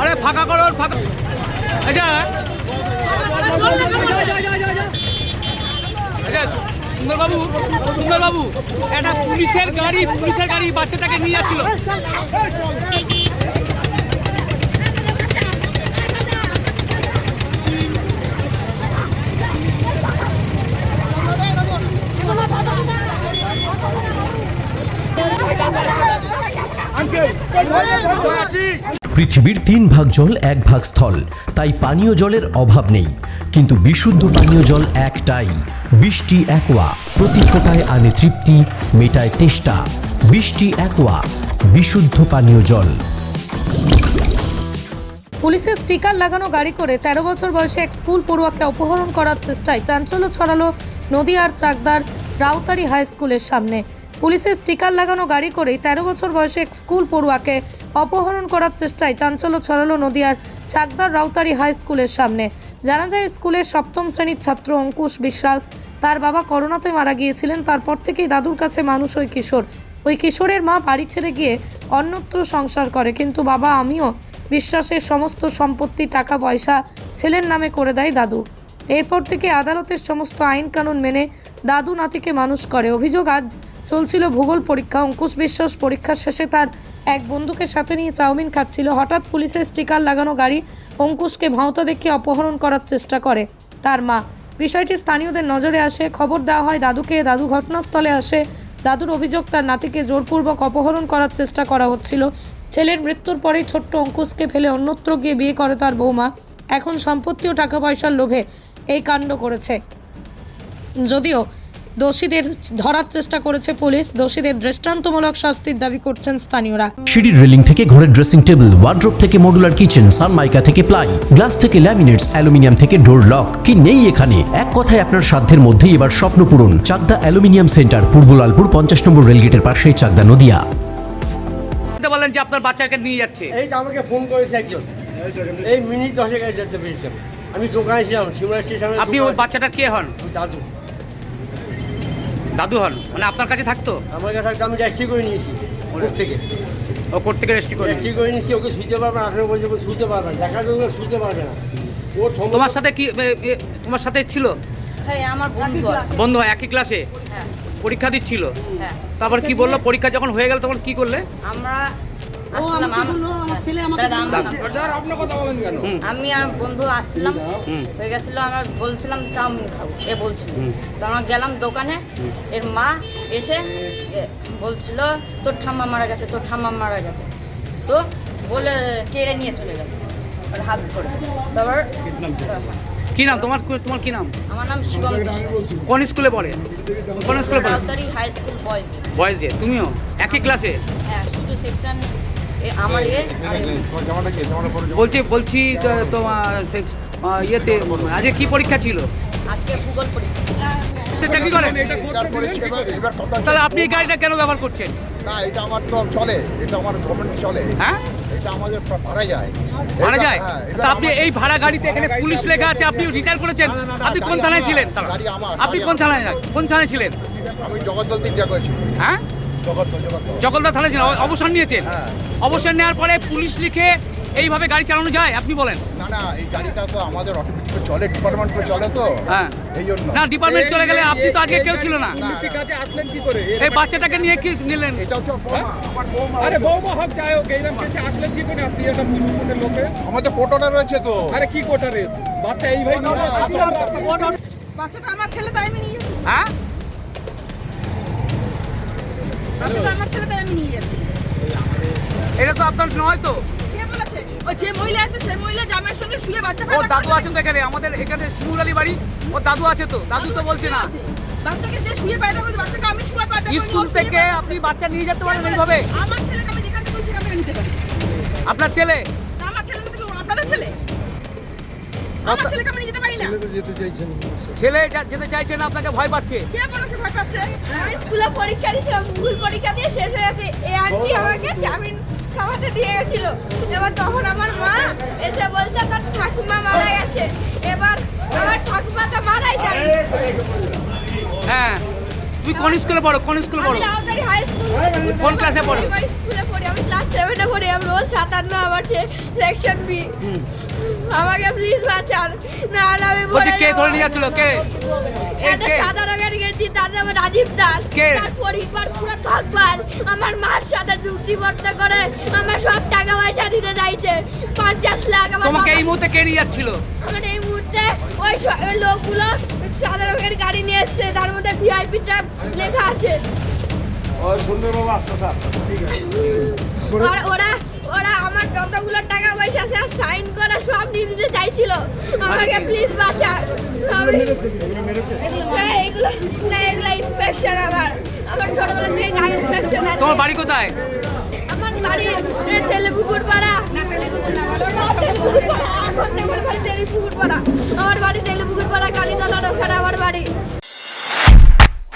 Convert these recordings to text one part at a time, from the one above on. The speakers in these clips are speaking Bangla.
আরে ফাঁকা করো ফাঁকা এটা সুন্দরবাবু সুন্দরবাবু একটা পুলিশের গাড়ি পুলিশের গাড়ি বাচ্চাটাকে নিয়ে যাচ্ছিল পৃথিবীর তিন ভাগ জল, এক ভাগ স্থল। তাই পানীয় জলের অভাব নেই। কিন্তু বিশুদ্ধ পানীয় জল একটাই। বৃষ্টি একোয়া, প্রতি ফোটায় আনে তৃপ্তি, মেটায় তেষ্টা। বৃষ্টি একোয়া, বিশুদ্ধ পানীয় জল। পুলিশের স্টিকার লাগানো গাড়ি করে তেরো বছর বয়সে এক স্কুল পড়ুয়াকে অপহরণ করার চেষ্টায় চাঞ্চল্য ছড়ালো নদীয়ার চাকদার রাউতারি হাই স্কুলের সামনে। পুলিশের স্টিকার লাগানো গাড়ি করেই তেরো বছর বয়সে এক স্কুল পড়ুয়াকে অপহরণ করার চেষ্টায় চাঞ্চল্য ছড়ালো নদিয়ার চাকদার রাউতারি হাই স্কুলের সামনে। জানা যায়, স্কুলের সপ্তম শ্রেণির ছাত্র অঙ্কুশ বিশ্বাস তার বাবা করোনাতে মারা গিয়েছিলেন, তারপর থেকেই দাদুর কাছে মানুষ ওই কিশোর। ওই কিশোরের মা বাড়ি ছেড়ে গিয়ে অন্যত্র সংসার করে, কিন্তু বাবা আমিও বিশ্বাসের সমস্ত সম্পত্তি, টাকা, পয়সা ছেলের নামে করে দেয় দাদু। এরপর থেকে আদালতের সমস্ত আইন কানুন মেনে দাদু নাতিকে মানুষ করে। অভিযোগ, আজ চলছিল ভূগোল পরীক্ষা। অঙ্কুশ বিশ্বাস পরীক্ষার শেষে তার এক বন্ধুকে সাথে নিয়ে চাউমিন খাচ্ছিল। হঠাৎ পুলিশের স্টিকার লাগানো গাড়ি অঙ্কুশকে ভাঁওতা দেখিয়ে অপহরণ করার চেষ্টা করে তার মা। বিষয়টি স্থানীয়দের নজরে আসে। খবর দেওয়া হয়, দাদুকে দাদু ঘটনাস্থলে আসে। দাদুর অভিযোগ, তার নাতিকে জোরপূর্বক অপহরণ করার চেষ্টা করা হচ্ছিল। ছেলের মৃত্যুর পরেই ছোট্ট অঙ্কুশকে ফেলে অন্যত্র গিয়ে বিয়ে করে তার বৌমা। এখন সম্পত্তি ও টাকা পয়সার লোভে এই কাণ্ড করেছে। যদিও দোষীদের ধরার চেষ্টা করেছে পুলিশ। দোষীদের দৃষ্টান্তমূলক শাস্তির দাবি করছেন স্থানীয়রা। সিঁড়ির রেলিং থেকে ঘরের ড্রেসিং টেবিল ওয়ার্ড্রোব থেকে মডুলার কিচেন সানমাইকা থেকে প্লাই গ্লাস থেকে ল্যামিনেটস অ্যালুমিনিয়াম থেকে ডোর লক কি নেই এখানে? এক কথায় আপনার সাধ্যের মধ্যেই এবার স্বপ্ন পূরণ। চাকদা অ্যালুমিনিয়াম সেন্টার পূর্ব লালপুর পঞ্চাশ নম্বর রেলগেটের পাশে চাকদা নদিয়া। বলেন যে আপনার বাচ্চাকে নিয়ে যাচ্ছে। এই তো আমাকে ফোন করেছে একজন। এই মিনিট দশেক যেতে আমি দোকানে ছিলাম শিমলা স্টেশনে আপনি ওই বাচ্চাটা কে হন? দাদু। দাদু হল মানে আপনার কাছে থাকতো? আমার কাছে আমি রেস্ট্রি করে নিয়েছি ওর থেকে। ও কোর্ট থেকে রেস্টি করে রেস্ট্রি করে নিয়েছি ওকে শুতে পারবে না আঠেরো বছর শুতে পারবে না দেখা যাবে শুতে পারবে না। ওর তোমার সাথে কি তোমার সাথে ছিল? হ্যাঁ আমার বন্ধু বন্ধু একই ক্লাসে হ্যাঁ। পরীক্ষা দিচ্ছিল? হ্যাঁ। তারপর কি বলল পরীক্ষা যখন হয়ে গেল তখন কি করলে? আমরা আম- দাদা, আমি আর বন্ধু আসলাম হয়ে গেছিল আমার বলছিলাম চাউমিন খাব এ বলছিল। তো আমরা গেলাম দোকানে এর মা এসে বলছিল তোর ঠাম্মা মারা গেছে তোর ঠাম্মা মারা গেছে। তো বলে কেড়ে নিয়ে চলে গেল হাত ধরে। তারপর কি নাম তোমার তোমার কি নাম? আমার নাম শিবম। কোন স্কুলে পড়ে? কোন স্কুলে পড়ে? High school boys. বয়েজ। তুমিও? একই ক্লাসে হ্যাঁ শুধু সেকশন আমার এ বলছি বলছি তোমার ইয়েতে আজকে কি পরীক্ষা ছিল? আজকে ভূগোল পরীক্ষা। চাকরি করেন তাহলে আপনি এই গাড়িটা কেন ব্যবহার করছেন? না এটা আমার তো চলে এটা আমার গভর্নমেন্ট চলে। হ্যাঁ? এটা আমাদের ভাড়া যায়। ভাড়া যায়? হ্যাঁ, তা আপনি এই ভাড়া গাড়িতে এখানে পুলিশ লেখা আছে আপনি রিটায়ার করেছেন। আপনি কোন থানায় ছিলেন? তাহলে? গাড়ি আমার, আপনি কোন থানায় কোন থানায় ছিলেন? আমি জগদ্দল দিয়ে করেছি। হ্যাঁ? জগলদা থানায় ছিলেন অবসর নিয়েছেন। হ্যাঁ। অবসর নেওয়ার পরে পুলিশ লিখে এইভাবে গাড়ি চালানো যায় আপনি বলেন। না না এই গাড়িটা তো আমাদের অটোমেটিক চলে ডিপার্টমেন্ট চলে তো। হ্যাঁ। এই জন্য। না ডিপার্টমেন্ট চলে গেলে আপনি তো আজকে কেউ ছিল না। না, এই বাচ্চাটাকে নিয়ে কি নিলেন? এটা হচ্ছে বৌমা, আরে বৌমা হক যাই হোক এইরকম কেসে আসলেন কি করে আপনি? একটা মুসলমানের লোকে আমাদের কোটোটা রয়েছে তো। আরে কি কোটারে? বাচ্চা এইভাবে বাচ্চাটা আমার ছেলে তাই আমি নিয়ে হ্যাঁ? আমার ছেলে তাই আমি নিয়ে যাচ্ছি। এটা তো আপনার নয় তো? ওই যে মহিলা আছে সেই মহিলা জামাইয়ের সঙ্গে শুয়ে বাচ্চা ও দাদু। আছেন তো এখানে? আমাদের এখানে শিমুর আলী বাড়ি। ও দাদু আছে তো? দাদু তো বলছে না। আছে। বাচ্চাকে যে শুয়ে পায়দা বাচ্চাকে আমি শুয়ে পায়দা করি, স্কুল থেকে আপনি বাচ্চা নিয়ে যেতে পারেন এইভাবে আমার ছেলেকে আমি যেখান বলছি সেখান নিতে পারি। আপনার ছেলে? আমার ছেলে আপনাদের ছেলে? আমার ছেলেকে আমি যেতে পারি না। ছেলে যেতে চাইছে না আপনাকে ভয় পাচ্ছে। কে বলেছে ভয় পাচ্ছে? আমি স্কুলে পরীক্ষা দিয়েছিলাম ভুল পরীক্ষা দিয়ে শেষ হয়ে গেছে। এই আন্টি আমাকে চাউমিন খাওয়াতে দিয়ে গেছিল। এবার তখন আমার মা এসে বলছে তার ঠাকুমা মারা গেছে। এবার আমার ঠাকুমাকে মারাই যায়। হ্যাঁ তুমি কোন স্কুলে পড়ো? কোন স্কুলে পড়ো? আমি হাই স্কুল। কোন ক্লাসে পড়ো? স্কুলে পড়ি আমি ক্লাস রোজ সাতান্ন আমার সেকশন বি আমাকে প্লিজ বাঁচান না হলে আমি বলছি কে ধরে নিয়ে যাচ্ছিল? কে? একটা সাদা রঙের গেঞ্জি তার নাম রাজীব দাস। তার পরিবার পুরো থকবার আমার মার সাথে চুক্তিবদ্ধ করে আমার সব টাকা পয়সা দিতে চাইছে। পঞ্চাশ লাখ আমার তোমাকে এই মুহূর্তে কে নিয়ে যাচ্ছিল? আমার এই মুহূর্তে ওই লোকগুলো সাদা রঙের গাড়ি নিয়ে এসছে। তার মধ্যে ভিআইপি ট্রাপ লেখা আছে। আর ওরা ওরা আমার যতগুলো টাকা পয়সা আছে সাইন করা সব নিয়ে নিতে চাইছিল। আমাকে প্লিজ বাঁচা এগুলো না এগুলো ইনফেকশন আমার আমার ছোটবেলা থেকে গায়ে ইনফেকশন আছে। তোমার বাড়ি কোথায়? আমার বাড়ি তেলেপুকুর পাড়া আমার বাড়ি তেলেপুকুর পাড়া আমার পাড়া ওখানে আমার বাড়ি।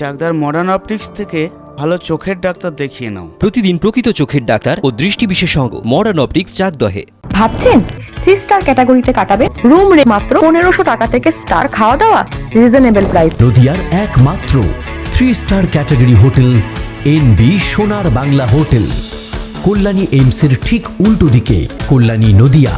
চাকদার মডার্ন অপটিক্স থেকে ভালো চোখের ডাক্তার দেখিয়ে নাও। প্রতিদিন প্রকৃত চোখের ডাক্তার ও দৃষ্টি বিশেষজ্ঞ মডার্ন অপটিক্স চাকদহে। ভাবছেন? থ্রি স্টার ক্যাটাগরিতে কাটাবে রুম রে মাত্র পনেরোশো টাকা থেকে স্টার খাওয়া দাওয়া? রিজনেবল প্রাইস নদিয়ার একমাত্র three star category hotel NB Sonar Bangla hotel Kalyani এইমসের ঠিক উল্টো দিকে কল্যাণী নদিয়া।